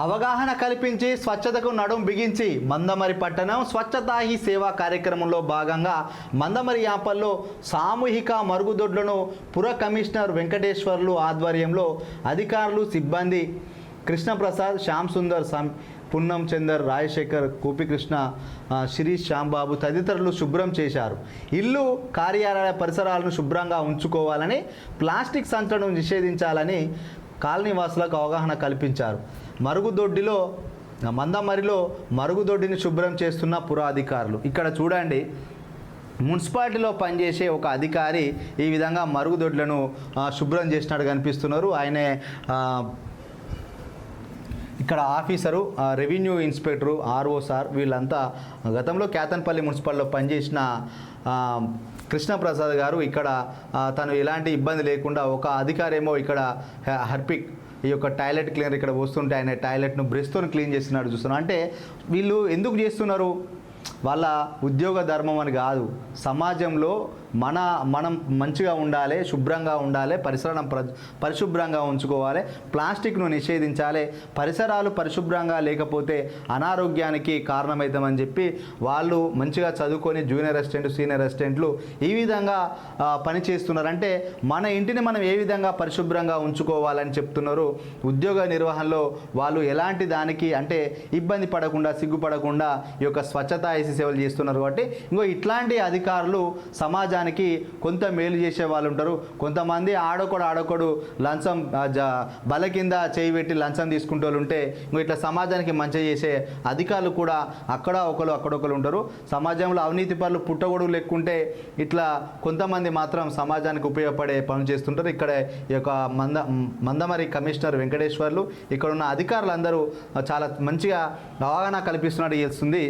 అవగాహన కల్పించి స్వచ్ఛతకు నడుం బిగించి మందమరి పట్టణం స్వచ్ఛతా హీ సేవా కార్యక్రమంలో భాగంగా మందమరి యాపల్లో సామూహిక మరుగుదొడ్లను పుర కమిషనర్ వెంకటేశ్వర్లు ఆధ్వర్యంలో అధికారులు సిబ్బంది కృష్ణప్రసాద్ శ్యామ్ సుందర్ సం పున్నం చందర్ రాజశేఖర్ గోపికృష్ణ శిరీష్ శ్యాంబాబు తదితరులు శుభ్రం చేశారు. ఇల్లు కార్యాలయ పరిసరాలను శుభ్రంగా ఉంచుకోవాలని ప్లాస్టిక్ సంచడం నిషేధించాలని కాలనీవాసులకు అవగాహన కల్పించారు. మరుగుదొడ్డిలో మందమరిలో మరుగుదొడ్డిని శుభ్రం చేస్తున్న పురాధికారులు. ఇక్కడ చూడండి మున్సిపాలిటీలో పనిచేసే ఒక అధికారి ఈ విధంగా మరుగుదొడ్లను శుభ్రం చేసినట్టు కనిపిస్తున్నారు. ఆయనే ఇక్కడ officer revenue inspector RO sir వీళ్ళంతా గతంలో కేతన్పల్లి మున్సిపల్లో పనిచేసిన కృష్ణప్రసాద్ గారు ఇక్కడ తను ఎలాంటి ఇబ్బంది లేకుండా ఒక అధికారేమో ఇక్కడ హర్పిక్ ఈ యొక్క టాయిలెట్ క్లీనర్ ఇక్కడ వస్తుంటే ఆయన టాయిలెట్ను బ్రష్తో క్లీన్ చేస్తున్నాడు చూస్తున్నాం అంటే వీళ్ళు ఎందుకు చేస్తున్నారు? వాళ్ళ ఉద్యోగ ధర్మం అని కాదు. సమాజంలో మన మనం మంచిగా ఉండాలి శుభ్రంగా ఉండాలి పరిసరం ప్ర పరిశుభ్రంగా ఉంచుకోవాలి ప్లాస్టిక్ను నిషేధించాలి పరిసరాలు పరిశుభ్రంగా లేకపోతే అనారోగ్యానికి కారణమవుతామని చెప్పి వాళ్ళు మంచిగా చదువుకొని జూనియర్ అసిస్టెంట్ సీనియర్ అసిస్టెంట్లు ఈ విధంగా పని చేస్తున్నారు. అంటే మన ఇంటిని మనం ఏ విధంగా పరిశుభ్రంగా ఉంచుకోవాలని చెప్తున్నారు. ఉద్యోగ నిర్వహణలో వాళ్ళు ఎలాంటి దానికి అంటే ఇబ్బంది పడకుండా సిగ్గుపడకుండా ఈ యొక్క స్వచ్ఛత ఐసి సేవలు చేస్తున్నారు కాబట్టి ఇంకో ఇట్లాంటి అధికారులు సమాజానికి కొంత మేలు చేసే వాళ్ళు ఉంటారు. కొంతమంది ఆడొకడు ఆడొకడు లంచం జ బల కింద చేయి పెట్టి లంచం తీసుకుంటూ వాళ్ళు ఉంటే ఇంకో ఇట్లా సమాజానికి మంచి చేసే అధికారులు కూడా అక్కడ ఒకరు అక్కడొకరు ఉంటారు. సమాజంలో అవినీతి పనులు పుట్టగొడుగు లెక్కుంటే ఇట్లా కొంతమంది మాత్రం సమాజానికి ఉపయోగపడే పనులు చేస్తుంటారు. ఇక్కడ ఈ యొక్క మంద మందమరి కమిషనర్ వెంకటేశ్వర్లు ఇక్కడ ఉన్న అధికారులందరూ చాలా మంచిగా అవగాహన కల్పిస్తున్నట్టు చేస్తుంది